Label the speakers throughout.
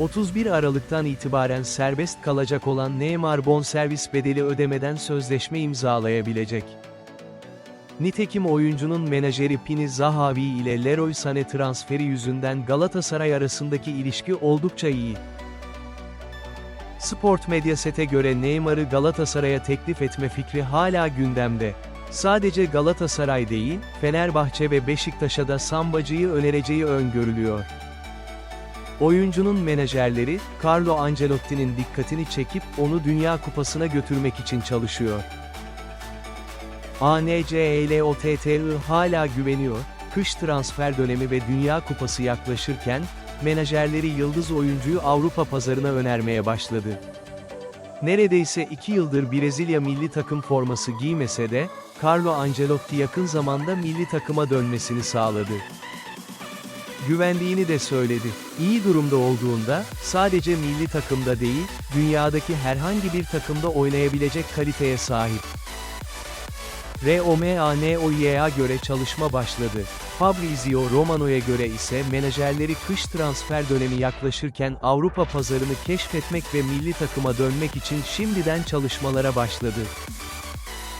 Speaker 1: 31 Aralık'tan itibaren serbest kalacak olan Neymar bonservis bedeli ödemeden sözleşme imzalayabilecek. Nitekim oyuncunun menajeri Pini Zahavi ile Leroy Sané transferi yüzünden Galatasaray arasındaki ilişki oldukça iyi. Sport Mediaset'e göre Neymar'ı Galatasaray'a teklif etme fikri hala gündemde. Sadece Galatasaray değil, Fenerbahçe ve Beşiktaş'a da Sambacı'yı önereceği öngörülüyor. Oyuncunun menajerleri, Carlo Ancelotti'nin dikkatini çekip onu Dünya Kupası'na götürmek için çalışıyor. ANCELOTTI hala güveniyor, kış transfer dönemi ve Dünya Kupası yaklaşırken, menajerleri yıldız oyuncuyu Avrupa pazarına önermeye başladı. Neredeyse iki yıldır Brezilya milli takım forması giymese de, Carlo Ancelotti yakın zamanda milli takıma dönmesini sağladı. Güvendiğini de söyledi. İyi durumda olduğunda, sadece milli takımda değil, dünyadaki herhangi bir takımda oynayabilecek kaliteye sahip. ROMANOY'a göre çalışma başladı. Fabrizio Romano'ya göre ise menajerleri kış transfer dönemi yaklaşırken Avrupa pazarını keşfetmek ve milli takıma dönmek için şimdiden çalışmalara başladı.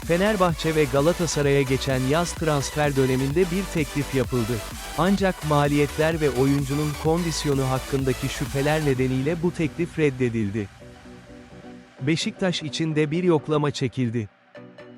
Speaker 1: Fenerbahçe ve Galatasaray'a geçen yaz transfer döneminde bir teklif yapıldı. Ancak maliyetler ve oyuncunun kondisyonu hakkındaki şüpheler nedeniyle bu teklif reddedildi. Beşiktaş için de bir yoklama çekildi.